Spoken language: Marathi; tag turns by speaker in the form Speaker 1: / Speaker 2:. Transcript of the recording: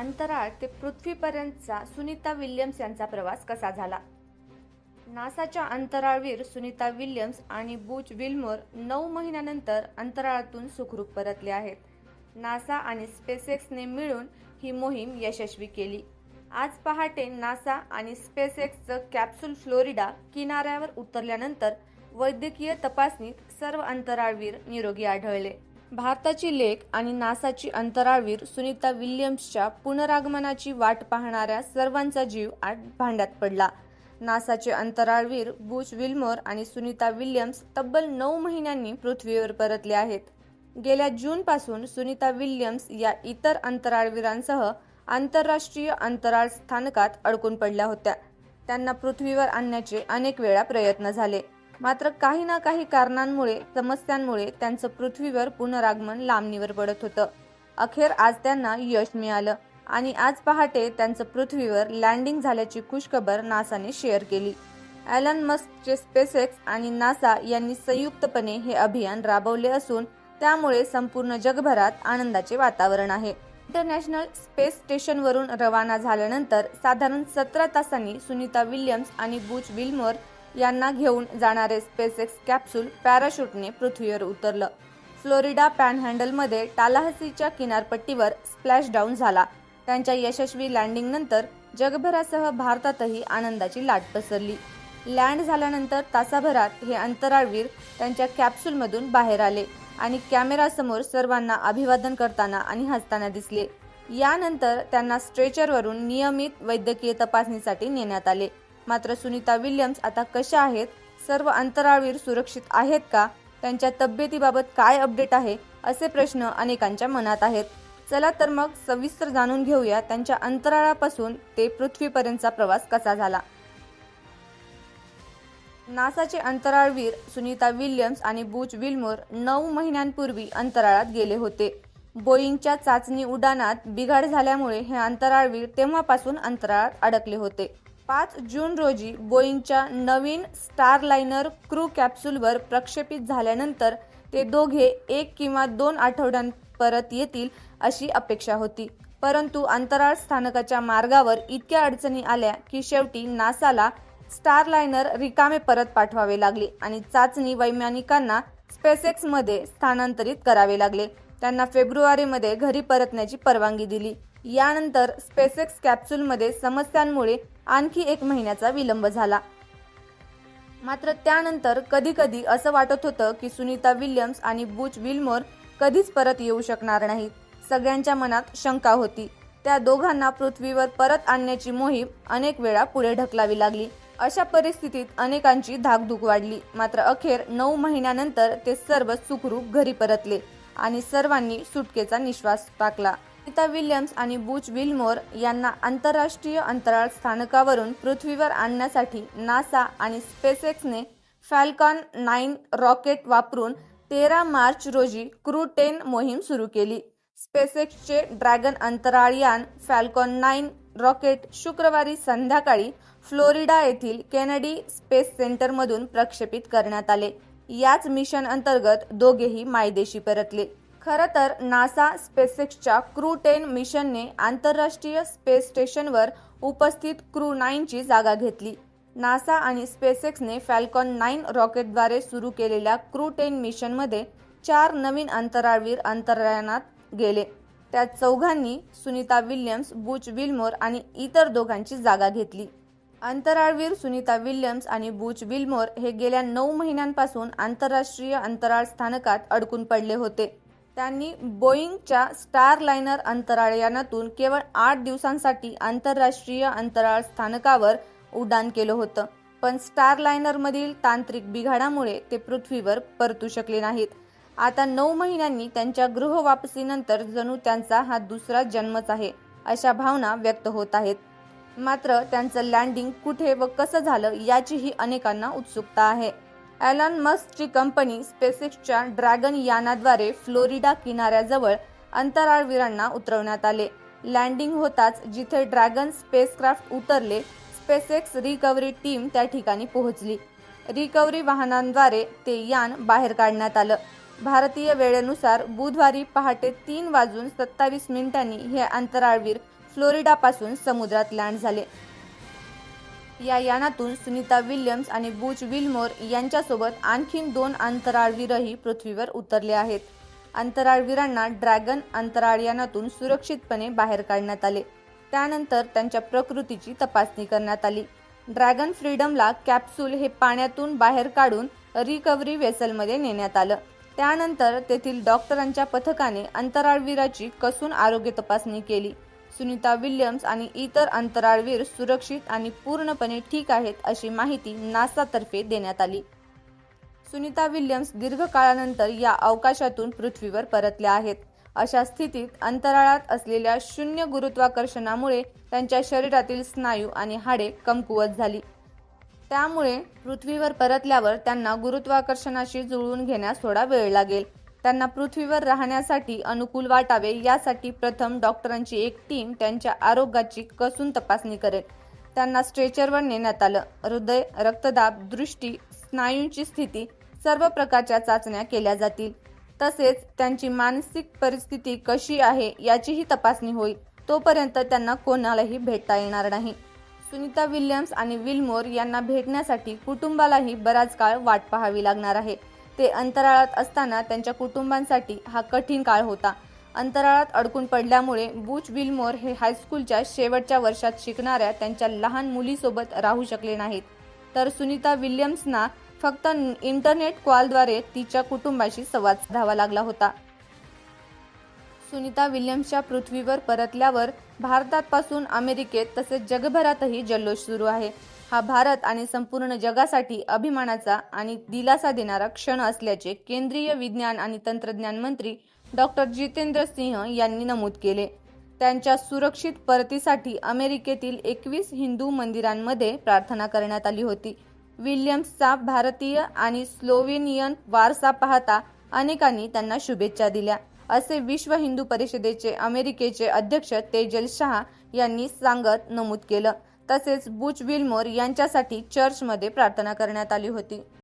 Speaker 1: अंतराळ ते पृथ्वीपर्यंतचा सुनीता विल्यम्स यांचा प्रवास कसा झाला? नासाच्या अंतराळवीर सुनीता विल्यम्स आणि बुच विल्मोर नऊ महिन्यानंतर अंतराळातून सुखरूप परतले आहेत. नासा आणि स्पेसएक्सने मिळून ही मोहीम यशस्वी केली. आज पहाटे नासा आणि स्पेसएक्सचं कॅप्सूल फ्लोरिडा किनाऱ्यावर उतरल्यानंतर वैद्यकीय तपासणीत सर्व अंतराळवीर निरोगी आढळले. भारताची लेख आणि नासाची अंतराळवीर सुनीता विल्यम्सच्या पुनरागमनाची वाट पाहणाऱ्या सर्वांचा जीव आठ भांड्यात पडला. नासाचे अंतराळवीर बुच विल्मोर आणि सुनीता विल्यम्स तब्बल नऊ महिन्यांनी पृथ्वीवर परतले आहेत. गेल्या जूनपासून सुनीता विल्यम्स या इतर अंतराळवीरांसह आंतरराष्ट्रीय अंतराळ स्थानकात अडकून पडल्या होत्या. त्यांना पृथ्वीवर आणण्याचे अनेक वेळा प्रयत्न झाले. मात्र काही ना काही कारणांमुळे समस्यांमुळे त्यांचं पृथ्वीवर पुनरागमन लांबणीवर पडत होतं. अखेर आज त्यांना यश मिळालं आणि आज पहाटे त्यांचं पृथ्वीवर लँडिंग झाल्याची खुशखबर नासाने शेअर केली. ॲलन मस्कचे स्पेसएक्स आणि नासा यांनी संयुक्तपणे हे अभियान राबवले असून त्यामुळे संपूर्ण जगभरात आनंदाचे वातावरण आहे. इंटरनॅशनल स्पेस स्टेशनवरून रवाना झाल्यानंतर साधारण सतरा तासांनी सुनीता विल्यम्स आणि बुच विल्मोर यांना घेऊन जाणारे स्पेसएक्स कॅप्सूल पॅराशूटने पृथ्वीवर उतरलं. फ्लोरिडा पॅनहँडलमध्ये टालाहसीच्या किनारपट्टीवर स्प्लॅश डाऊन झाला. त्यांच्या यशस्वी लँडिंगनंतर जगभरासह भारतातही आनंदाची लाट पसरली. लँड झाल्यानंतर तासाभरात हे अंतराळवीर त्यांच्या कॅप्सूलमधून बाहेर आले आणि कॅमेरासमोर सर्वांना अभिवादन करताना आणि हसताना दिसले. यानंतर त्यांना स्ट्रेचरवरून नियमित वैद्यकीय तपासणीसाठी नेण्यात आले. मात्र सुनीता विल्यम्स आता कशा आहेत? सर्व अंतराळवीर सुरक्षित आहेत का? त्यांच्या तब्येतीबाबत काय अपडेट आहे? असे प्रश्न अनेकांच्या मनात आहेत. चला तर मग सविस्तर जाणून घेऊया त्यांच्या अंतराळापासून ते पृथ्वीपर्यंतचा प्रवास कसा झाला. नासाचे अंतराळवीर सुनीता विल्यम्स आणि बुच विल्मोर नऊ महिन्यांपूर्वी अंतराळात गेले होते. बोईंगच्या चाचणी उड्डाणात बिघाड झाल्यामुळे हे अंतराळवीर तेव्हापासून अंतराळात अडकले होते. पाच जून रोजी बोईंगच्या नवीन स्टारलाइनर क्रू कॅप्सूलवर प्रक्षेपित झाल्यानंतर ते दोघे एक किंवा दोन आठवड्यांत परत येतील अशी अपेक्षा होती. परंतु अंतराळ स्थानकाच्या मार्गावर इतक्या अडचणी आल्या की शेवटी नासाला स्टारलाइनर रिकामे परत पाठवावे लागले आणि चाचणी वैमानिकांना स्पेसएक्समध्ये स्थानांतरित करावे लागले. त्यांना फेब्रुवारीमध्ये घरी परतण्याची परवानगी दिली. यानंतर स्पेसएक्स कॅप्सूलमध्ये समस्यांमुळे आणखी एक महिन्याचा विलंब झाला. मात्र त्यानंतर कधी कधी असं वाटत होतं की सुनीता विल्यम्स आणि बुच विल्मोर कधीच परत येऊ शकणार नाहीत. सगळ्यांच्या मनात शंका होती. त्या दोघांना पृथ्वीवर परत आणण्याची मोहीम अनेक वेळा पुढे ढकलावी लागली. अशा परिस्थितीत अनेकांची धाकधूक वाढली. मात्र अखेर नऊ महिन्यानंतर ते सर्व सुखरूप घरी परतले आणि सर्वांनी सुटकेचा निश्वास टाकला. नीता विल्यम्स आणि बुच विल्मोर यांना आंतरराष्ट्रीय अंतराळ स्थानकावरून पृथ्वीवर आणण्यासाठी नासा आणि स्पेसएक्सने फॅल्कॉन नाईन रॉकेट वापरून तेरा मार्च रोजी क्रू टेन मोहीम सुरू केली. स्पेसएक्सचे ड्रॅगन अंतराळयान फॅल्कॉन नाईन रॉकेट शुक्रवारी संध्याकाळी फ्लोरिडा येथील केनेडी स्पेस सेंटरमधून प्रक्षेपित करण्यात आले. याच मिशन अंतर्गत दोघेही मायदेशी परतले. खरं तर नासा स्पेसेक्सच्या क्रू टेन मिशनने आंतरराष्ट्रीय स्पेस स्टेशनवर उपस्थित क्रू नाईनची जागा घेतली. नासा आणि स्पेसेक्सने फॅल्कॉन नाईन रॉकेटद्वारे सुरू केलेल्या क्रू टेन मिशनमध्ये चार नवीन अंतराळवीर अंतराळात गेले. त्या चौघांनी सुनीता विल्यम्स बुच विल्मोर आणि इतर दोघांची जागा घेतली. अंतराळवीर सुनीता विल्यम्स आणि बुच विल्मोर हे गेल्या नऊ महिन्यांपासून आंतरराष्ट्रीय अंतराळ स्थानकात अडकून पडले होते. त्यांनी बोईंगच्या स्टारलाइनर अंतराळयानातून केवळ आठ दिवसांसाठी आंतरराष्ट्रीय अंतराळ स्थानकावर उड्डाण केलं होतं. पण स्टारलायनरमधील तांत्रिक बिघाडामुळे ते पृथ्वीवर परतू शकले नाहीत. आता नऊ महिन्यांनी त्यांच्या गृह वापसीनंतर जणू त्यांचा हा दुसरा जन्मच आहे अशा भावना व्यक्त होत आहेत. मात्र त्यांचं लँडिंग कुठे व कसं झालं याचीही अनेकांना उत्सुकता आहे. ॲलन मस्कची कंपनी स्पेसिक्सच्या ड्रॅगन यानाद्वारे फ्लोरिडा किनाऱ्याजवळ अंतराळवीरांना उतरवण्यात आले. लँडिंग होताच जिथे ड्रॅगन स्पेसक्राफ्ट उतरले स्पेसएक्स रिकव्हरी टीम त्या ठिकाणी पोहोचली. रिकव्हरी वाहनांद्वारे ते यान बाहेर काढण्यात आलं. भारतीय वेळेनुसार बुधवारी पहाटे तीन वाजून सत्तावीस मिनिटांनी हे अंतराळवीर फ्लोरिडापासून समुद्रात लँड झाले. या यानातून सुनीता विल्यम्स आणि बुच विल्मोर यांच्यासोबत आणखीन दोन अंतराळवीरही पृथ्वीवर उतरले आहेत. अंतराळवीरांना ड्रॅगन अंतराळ यानातून सुरक्षितपणे बाहेर काढण्यात आले. त्यानंतर त्यांच्या प्रकृतीची तपासणी करण्यात आली. ड्रॅगन फ्रीडमला कॅप्सूल हे पाण्यातून बाहेर काढून रिकव्हरी वेसलमध्ये नेण्यात आलं. त्यानंतर तेथील डॉक्टरांच्या पथकाने अंतराळवीराची कसून आरोग्य तपासणी केली. सुनीता विल्यम्स आणि इतर अंतराळवीर सुरक्षित आणि पूर्णपणे ठीक आहेत अशी माहिती नासातर्फे देण्यात आली. सुनीता विल्यम्स दीर्घकाळानंतर या अवकाशातून पृथ्वीवर परतल्या आहेत. अशा स्थितीत अंतराळात असलेल्या शून्य गुरुत्वाकर्षणामुळे त्यांच्या शरीरातील स्नायू आणि हाडे कमकुवत झाली. त्यामुळे पृथ्वीवर परतल्यावर त्यांना गुरुत्वाकर्षणाशी जुळवून घेण्यास थोडा वेळ लागेल. त्यांना पृथ्वीवर राहण्यासाठी अनुकूल वाटावे यासाठी प्रथम डॉक्टरांची एक टीम त्यांच्या आरोग्याची कसून तपासणी करेल. त्यांना स्ट्रेचरवर नेण्यात आलं. हृदय रक्तदाब दृष्टी स्नायूंची स्थिती सर्व प्रकारच्या चाचण्या केल्या जातील. तसेच त्यांची मानसिक परिस्थिती कशी आहे याचीही तपासणी होईल. तोपर्यंत त्यांना कोणालाही भेटता येणार नाही. सुनीता विल्यम्स आणि विल्मोर यांना भेटण्यासाठी कुटुंबालाही बराच काळ वाट पाहावी लागणार आहे. ते अंतराळात असताना त्यांच्या कुटुंबांसाठी हा कठीण काळ होता. अंतराळात अडकून पडल्यामुळे बुच विल्मोर हे हायस्कूलच्या शेवटच्या वर्षात शिकणाऱ्या त्यांच्या लहान मुलीसोबत राहू शकले नाहीत. तर सुनीता विल्यम्सना फक्त इंटरनेट कॉलद्वारे तिच्या कुटुंबाशी संवाद साधावा लागला होता. सुनीता विल्यम्सच्या पृथ्वीवर परतल्यावर भारतापासून अमेरिकेत तसेच जगभरातही जल्लोष सुरू आहे. हा भारत आणि संपूर्ण जगासाठी अभिमानाचा आणि दिलासा देणारा क्षण असल्याचे केंद्रीय विज्ञान आणि तंत्रज्ञान मंत्री डॉक्टर जितेंद्र सिंह यांनी नमूद केले. त्यांच्या सुरक्षित परतीसाठी अमेरिकेतील एकवीस हिंदू मंदिरांमध्ये प्रार्थना करण्यात आली होती. विल्यम्सचा भारतीय आणि स्लोवेनियन वारसा पाहता अनेकांनी त्यांना शुभेच्छा दिल्या. असे विश्व हिंदू परिषदेचे अमेरिकेचे अध्यक्ष तेजल शहा यांनी सांगत नमूद केलं. तसेच बुच विल्मोर यांच्यासाठी चर्चमध्ये प्रार्थना करण्यात आली होती.